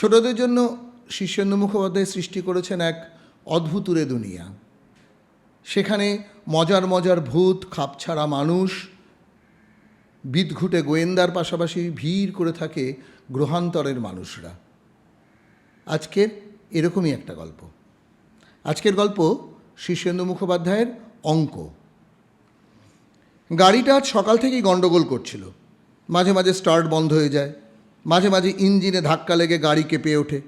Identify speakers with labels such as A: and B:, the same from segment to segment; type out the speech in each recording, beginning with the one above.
A: ছোটদের জন্য শীর্ষেন্দু মুখোপাধ্যায় সৃষ্টি করেছেন এক অদ্ভুতুরে দুনিয়া। সেখানে মজার মজার ভূত, খাপছাড়া মানুষ, বিদঘুটে গোয়েন্দার পাশাপাশি ভিড় করে থাকে গ্রহান্তরের মানুষরা। আজকের এরকমই একটা গল্প। আজকের গল্প শীর্ষেন্দু মুখোপাধ্যায়ের অঙ্ক। গাড়িটা আজ সকাল থেকেই গণ্ডগোল করছিল। মাঝে মাঝে স্টার্ট বন্ধ হয়ে যায়। মাঝে মাঝে ইঞ্জিনে ধাক্কা লেগে গাড়ি কেঁপে ওঠে।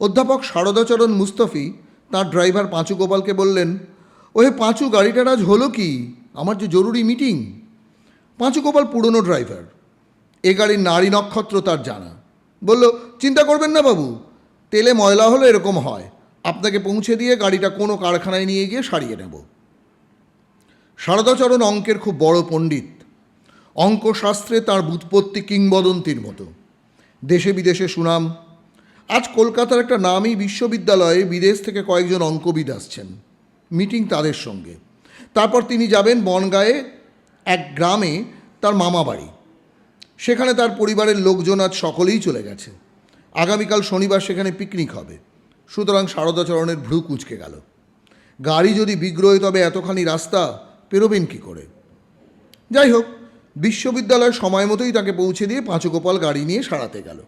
A: অধ্যাপক শারদাচরণ মুস্তফি তার ড্রাইভার পাঁচু গোপালকে বললেন, ওহে পাঁচু, গাড়িটার আজ হলো কি? আমার যে জরুরি মিটিং। পাঁচু গোপাল পুরনো ড্রাইভার। এ গাড়ির নারী নক্ষত্র তার জানা। বলল, চিন্তা করবেন না বাবু, তেলে ময়লা হলে এরকম হয়। আপনাকে পৌঁছে দিয়ে গাড়িটা কোনো কারখানায় নিয়ে গিয়ে সারিয়ে নেব। শারদাচরণ অঙ্কের খুব বড় পণ্ডিত। অঙ্কশাস্ত্রে তার বুৎপত্তি কিংবদন্তির মতো। দেশে বিদেশে সুনাম। আজ কলকাতার একটা নামী বিশ্ববিদ্যালয়ে বিদেশ থেকে কয়েকজন অঙ্কবিদ আসছেন। মিটিং তাদের সঙ্গে। তারপর তিনি যাবেন বনগাঁয়ে, এক গ্রামে তার মামা বাড়ি। সেখানে তার পরিবারের লোকজন আজ সকলেই চলে গেছে। আগামীকাল শনিবার সেখানে পিকনিক হবে। সুতরাং শারদাচরণের ভ্রু কুঁচকে গেল। গাড়ি যদি বিগ্রহে তবে এতখানি রাস্তা পেরোবেন কী করে? যাই হোক বিশ্ববিদ্যালয় সময় মতোই তাকে পৌঁছে দিয়ে পাঁচগোপাল গাড়ি নিয়ে সারাতে গেল।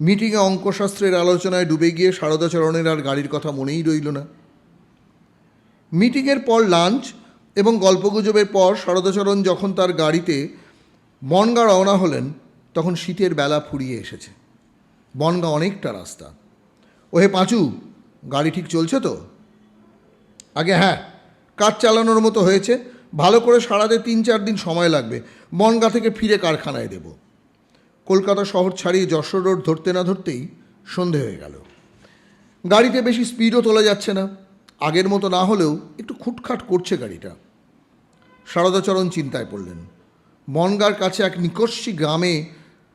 A: মিটিংয়ে অঙ্কশাস্ত্রের আলোচনায় ডুবে গিয়ে শারদাচরণের আর গাড়ির কথা মনেই রইল না। মিটিংয়ের পর লাঞ্চ এবং গল্পগুজবের পর শারদাচরণ যখন তার গাড়িতে বনগা রওনা হলেন, তখন শীতের বেলা ফুরিয়ে এসেছে। বনগা অনেকটা রাস্তা। ওহে পাঁচু, গাড়ি ঠিক চলছে তো? আগে হ্যাঁ কাজ চালানোর মতো হয়েছে? ভালো করে সারাতে তিন চার দিন সময় লাগবে। বনগা থেকে ফিরে কারখানায় দেব। কলকাতা শহর ছাড়িয়ে যশোর রোড ধরতে না ধরতেই সন্ধে হয়ে গেল। গাড়িতে বেশি স্পিডও তোলা যাচ্ছে না। আগের মতো না হলেও একটু খুটখাট করছে গাড়িটা। শারদাচরণ চিন্তায় পড়লেন। বনগার কাছে এক নিকস্বী গ্রামে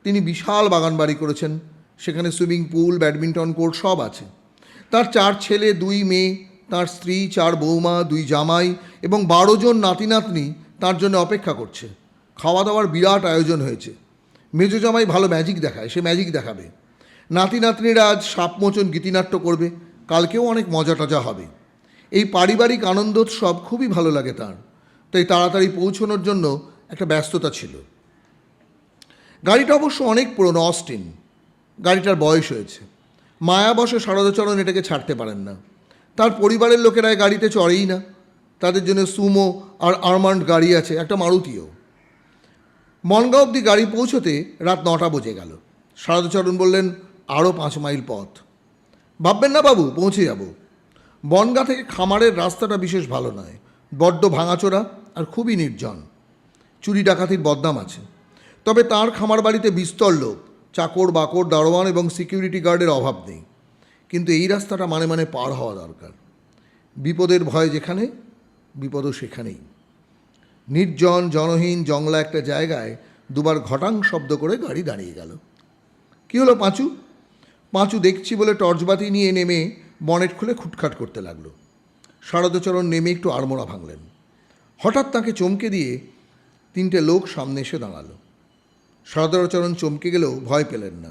A: তিনি বিশাল বাগান বাড়ি করেছেন। সেখানে সুইমিং পুল, ব্যাডমিন্টন কোর্ট সব আছে। তার চার ছেলে, দুই মেয়ে তার স্ত্রী, চার বৌমা, দুই জামাই এবং বারো জন নাতি নাতনি তার জন্য অপেক্ষা করছে। খাওয়া দাওয়ার বিরাট আয়োজন হয়েছে। মেজো জামাই ভালো ম্যাজিক দেখায়, সে ম্যাজিক দেখাবে। নাতি নাতনিরা আজ সাপমোচন গীতিনাট্য করবে, কালকেও অনেক মজা টজা হবে। এই পারিবারিক আনন্দোৎসব খুবই ভালো লাগে তার, তাই তাড়াতাড়ি পৌঁছানোর জন্য একটা ব্যস্ততা ছিল। গাড়িটা অবশ্য অনেক পুরনো অস্টিন গাড়িটার বয়স হয়েছে। মায়াবশে শারদাচরণ এটাকে ছাড়তে পারেন না। তার পরিবারের লোকেরা গাড়িতে চড়েই না। তাদের জন্য সুমো আর আর্মান্ড গাড়ি আছে, একটা মারুতিও। মনগাঁও অবধি গাড়ি পৌঁছতে রাত নটা বেজে গেল। শারদাচরণ বললেন আরও পাঁচ মাইল পথ। ভাববেন না বাবু, পৌঁছে যাব। বনগা থেকে খামারের রাস্তাটা বিশেষ ভালো নয়। বড্ড ভাঙাচোরা আর খুবই নির্জন। চুরি ডাকাতির বদনাম আছে। তবে তার খামার বাড়িতে বিস্তর লোক। চাকর, বাকর, দারোয়ান এবং সিকিউরিটি গার্ডের অভাব নেই। কিন্তু এই রাস্তাটা মানে মানে পার হওয়া দরকার। বিপদের ভয় যেখানে, বিপদও সেখানেই। নির্জন, জনহীন, জংলা একটা জায়গায় দুবার ঘটাং শব্দ করে গাড়ি দাঁড়িয়ে গেল। কী হলো পাঁচু? পাঁচু দেখছি বলে টর্চবাতি নিয়ে নেমে বনেট খুলে খুটখাট করতে লাগল। শারদাচরণ নেমে একটু আড়মোড়া ভাঙলেন। হঠাৎ তাকে চমকে দিয়ে তিনটে লোক সামনে এসে দাঁড়াল। শারদাচরণ চমকে গেলেও ভয় পেলেন না।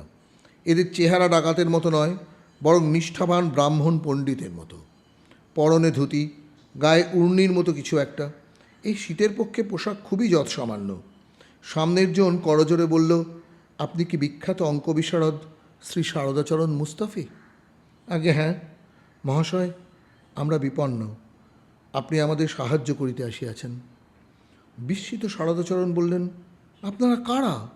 A: এদের চেহারা ডাকাতের মতো নয় বরং নিষ্ঠাবান ব্রাহ্মণ পণ্ডিতের মতো। পরনে ধুতি, গায়ে উর্নির মতো কিছু একটা। এই শীতের পক্ষে পোশাক খুবই যৎসামান্য। সামনের জন করজোরে বলল, আপনি কি বিখ্যাত অঙ্ক বিশারদ শ্রী শারদাচরণ মুস্তাফি? আগে হ্যাঁ। মহাশয়, আমরা বিপন্ন। আপনি আমাদের সাহায্য করিতে আসিয়াছেন। বিস্মিত শারদাচরণ বললেন, আপনারা কারা?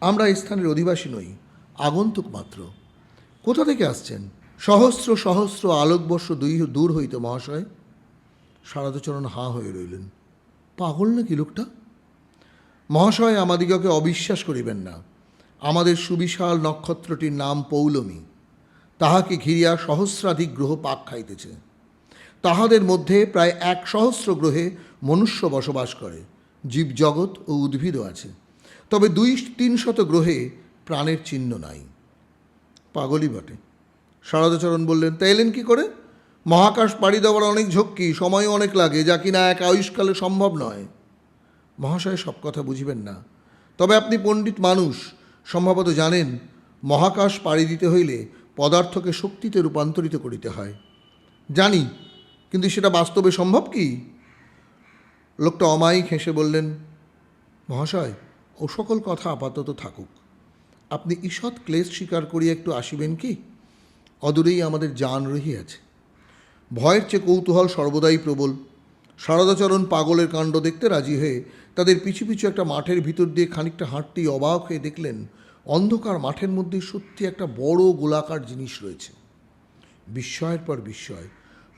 A: আমরা স্থানের অধিবাসী নই, আগন্তুক মাত্র। কোথা থেকে আসছেন? সহস্র সহস্র, আলোকবর্ষ দুই, দূর হইতে মহাশয়। শারদাচরণ হাঁ হয়ে রইলেন। পাগল নাকি লোকটা? মহাশয়, আমাদিগকে অবিশ্বাস করিবেন না। আমাদের সুবিশাল নক্ষত্রটির নাম পৌলমী। তাহাকে ঘিরিয়া সহস্রাধিক গ্রহ পাক খাইতেছে। তাহাদের মধ্যে প্রায় এক সহস্র গ্রহে মনুষ্য বসবাস করে। জীবজগৎ ও উদ্ভিদও আছে। তবে দুই তিন শত গ্রহে প্রাণের চিহ্ন নাই। পাগলই বটে। শারদাচরণ বললেন, তা এলেন কী করে? মহাকাশ পাড়ি দেওয়ার অনেক ঝক্কি, সময়ও অনেক লাগে, যা কিনা এক আয়ুষ্কালে সম্ভব নয়। মহাশয় সব কথা বুঝিবেন না। তবে আপনি পণ্ডিত মানুষ, সম্ভবত জানেন, মহাকাশ পাড়ি দিতে হইলে পদার্থকে শক্তিতে রূপান্তরিত করিতে হয়। জানি, কিন্তু সেটা বাস্তবে সম্ভব কি? লোকটা অমায়িক হেসে বললেন, মহাশয়, ও সকল কথা আপাতত থাকুক। আপনি ঈষৎ ক্লেশ স্বীকার করিয়া একটু আসিবেন কি? অদূরেই আমাদের যান রহিয়াছে। ভয়ের চেয়ে কৌতূহল সর্বদাই প্রবল। সারদাচরণ পাগলের কাণ্ড দেখতে রাজি হয়ে তাদের পিছু পিছু একটা মাঠের ভিতর দিয়ে খানিকটা হাঁটতেই অবাক হয়ে দেখলেন, অন্ধকার মাঠের মধ্যে সত্যি একটা বড় গোলাকার জিনিস রয়েছে। বিস্ময়ের পর বিস্ময়,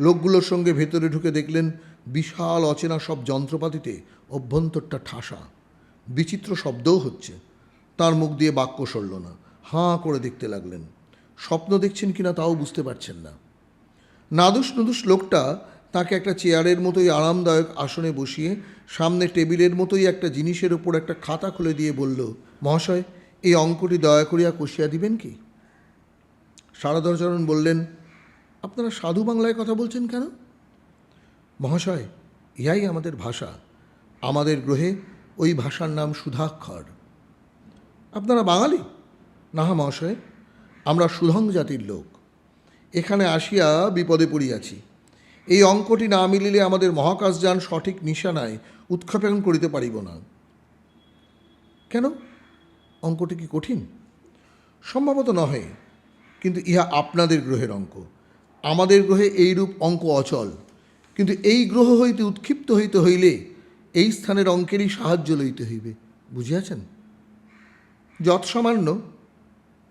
A: লোকগুলোর সঙ্গে ভেতরে ঢুকে দেখলেন বিশাল অচেনা সব যন্ত্রপাতিতে অভ্যন্তরটা ঠাসা। বিচিত্র শব্দও হচ্ছে। তার মুখ দিয়ে বাক্য সরল না। হাঁ করে দেখতে লাগলেন। স্বপ্ন দেখছেন কিনা তাও বুঝতে পারছেন না। নাদুস নুদুস লোকটা তাকে একটা চেয়ারের মতোই আরামদায়ক আসনে বসিয়ে সামনে টেবিলের মতোই একটা জিনিসের ওপর একটা খাতা খুলে দিয়ে বলল, মহাশয়, এই অঙ্কটি দয়া করিয়া কষিয়া দিবেন কি? সারদাচরণ বললেন, আপনারা সাধু বাংলায় কথা বলছেন কেন? মহাশয় ইহাই আমাদের ভাষা। আমাদের গ্রহে ওই ভাষার নাম সুধাক্ষর। আপনারা বাঙালি? না মহাশয়, আমরা সুধং জাতির লোক। এখানে আসিয়া বিপদে পড়িয়াছি। এই অঙ্কটি না মিলিলে আমাদের মহাকাশযান সঠিক নিশানায় উৎক্ষেপণ করিতে পারিব না। কেন? অঙ্কটি কি কঠিন? সম্ভবত নহে, কিন্তু ইহা আপনাদের গ্রহের অঙ্ক। আমাদের গ্রহে এইরূপ অঙ্ক অচল, কিন্তু এই গ্রহ হইতে উৎক্ষিপ্ত হইতে হইলে এই স্থানের অঙ্কেরই সাহায্য লইতে হইবে। বুঝিয়াছেন? যৎ সামান্য,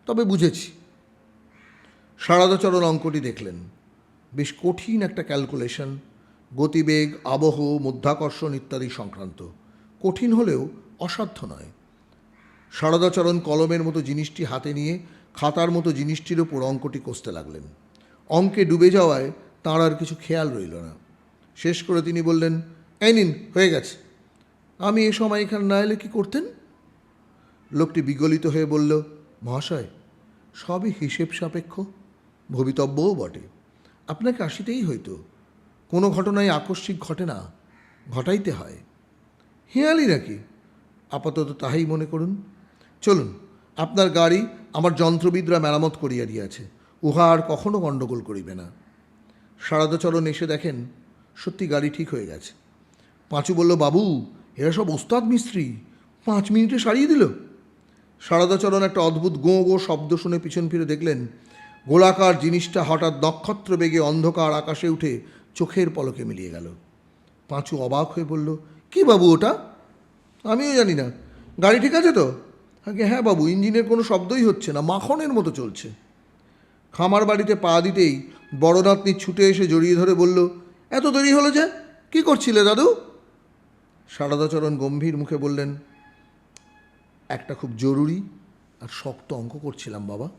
A: তবে বুঝেছি। সারদাচরণ অঙ্কটি দেখলেন। বেশ কঠিন একটা ক্যালকুলেশন গতিবেগ, আবহ, মধ্যাকর্ষণ ইত্যাদি সংক্রান্ত। কঠিন হলেও অসাধ্য নয়। সারদাচরণ কলমের মতো জিনিসটি হাতে নিয়ে খাতার মতো জিনিসটির ওপর অঙ্কটি কষতে লাগলেন। অঙ্কে ডুবে যাওয়ায় তাঁর আর কিছু খেয়াল রইল না। শেষ করে তিনি বললেন, এই নিন, হয়ে গেছে। আমি এ সময় এখানে না এলে কী করতেন? লোকটি বিগলিত হয়ে বলল, মহাশয়, সবই হিসেব সাপেক্ষ। ভবিতব্যও বটে। আপনাকে আসিতেই হইতো। কোনো ঘটনায় আকস্মিক ঘটে না, ঘটাইতে হয়। হেয়ালি নাকি? আপাতত তাহাই মনে করুন। চলুন, আপনার গাড়ি আমার যন্ত্রবিদরা মেরামত করিয়া দিয়াছে। উহা আর কখনো গণ্ডগোল করিবে না। সারদাচরণ এসে দেখেন, সত্যি গাড়ি ঠিক হয়ে গেছে। পাঁচু বলল, বাবু, এরা সব ওস্তাদ মিস্ত্রি। পাঁচ মিনিটে সারিয়ে দিল। সারদাচরণ একটা অদ্ভুত গো গো শব্দ শুনে পিছন ফিরে দেখলেন, গোলাকার জিনিসটা হঠাৎ নক্ষত্র বেগে অন্ধকার আকাশে উঠে চোখের পলকে মিলিয়ে গেল। পাঁচু অবাক হয়ে বলল, কি বাবু ওটা? আমিও জানি না। গাড়ি ঠিক আছে তো? আগে হ্যাঁ বাবু, ইঞ্জিনের কোনো শব্দই হচ্ছে না, মাখনের মতো চলছে। খামার বাড়িতে পা দিতেই বড় নাতনি ছুটে এসে জড়িয়ে ধরে বলল, এত দেরি হলো যে? কি করছিলে দাদু? সারদাচরণ গম্ভীর মুখে বললেন একটা খুব জরুরি আর শক্ত অঙ্ক করছিলাম বাবা।